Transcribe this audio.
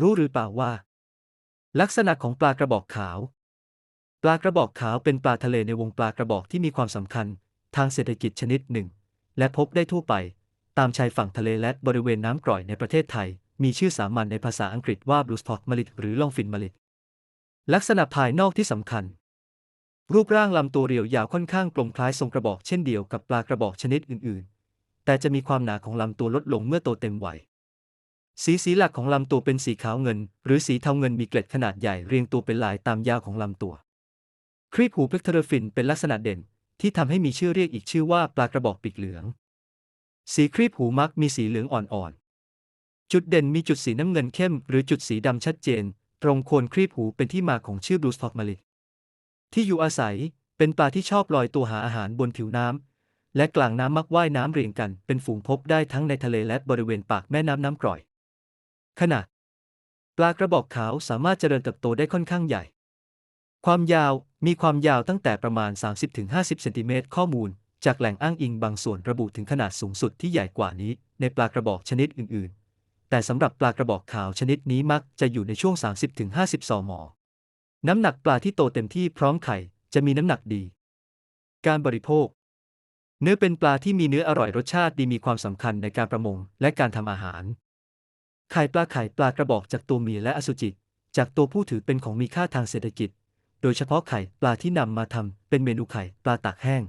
รู้หรือเปล่าว่า ลักษณะของปลากระบอกขาว ปลากระบอกขาวเป็นปลาทะเลในวงปลากระบอกที่มีความสำคัญ ทางเศรษฐกิจชนิดหนึ่ง และพบได้ทั่วไป ตามชายฝั่งทะเลและบริเวณน้ำกร่อยในประเทศไทย มีชื่อสามัญในภาษาอังกฤษว่าบลูส p อ t มลิ t หรือลองฟินมลิ t ลักษณะภายนอกที่สำคัญ รูปร่างลำตัวเรียวยาวค่อนข้างกลมคล้ายทรงกระบอกเช่นเดียวกับปลากระบอกชนิดอื่น ๆ แต่จะมีความหนาของลำตัวลดลงเมื่อโตเต็มวัย สีสีหลักของลำตัวเป็นสีขาวเงิน หรือสีเทาเงินมีเกล็ดขนาดใหญ่เรียงตัวเป็นลายตามยาวของลำตัว ครีบหูเพกเทอร์ฟินเป็นลักษณะเด่น ที่ทำให้มีชื่อเรียกอีกชื่อว่าปลากระบอกปีกเหลือง สีครีบหูมักมีสีเหลืองอ่อนๆ จุดเด่นมีจุดสีน้ำเงินเข้ม หรือจุดสีดำชัดเจน ตรงโคนครีบหูเป็นที่มาของชื่อบลูส p อ t มลิที่อยู่อาศัยเป็นปลาที่ชอบลอยตัวหาอาหารบนผิวน้ำและกลางน้ำมักว่ายน้ำเรียงกัน เป็นฝูงพบได้ทั้งในทะเลและบริเวณปากแม่น้ำน้ำกร่อย ขนาดปลากระบอกขาวสามารถเจริญเติบโตได้ค่อนข้างใหญ่ ความยาวมีความยาวตั้งแต่ประมาณ 30-50 เซนติเมตรข้อมูล จากแหล่งอ้างอิงบางส่วนระบุถึงขนาดสูงสุดที่ใหญ่กว่านี้ในปลากระบอกชนิดอื่น ๆ แต่สำหรับปลากระบอกขาวชนิดนี้มักจะอยู่ในช่วง 30-50ซมน้ำหนักปลาที่โตเต็มที่พร้อมไข่จะมีน้ำหนักดี การบริโภค เนื้อเป็นปลาที่มีเนื้ออร่อยรสชาติดีมีความสำคัญในการประมงและการทำอาหาร ไข่ปลาไข่ปลากระบอกจากตัวเมียและอสุจิ จากตัวผู้ถือเป็นของมีค่าทางเศรษฐกิจ โดยเฉพาะไข่ปลาที่นำมาทำเป็นเมนูไข่ปลาตากแห้ง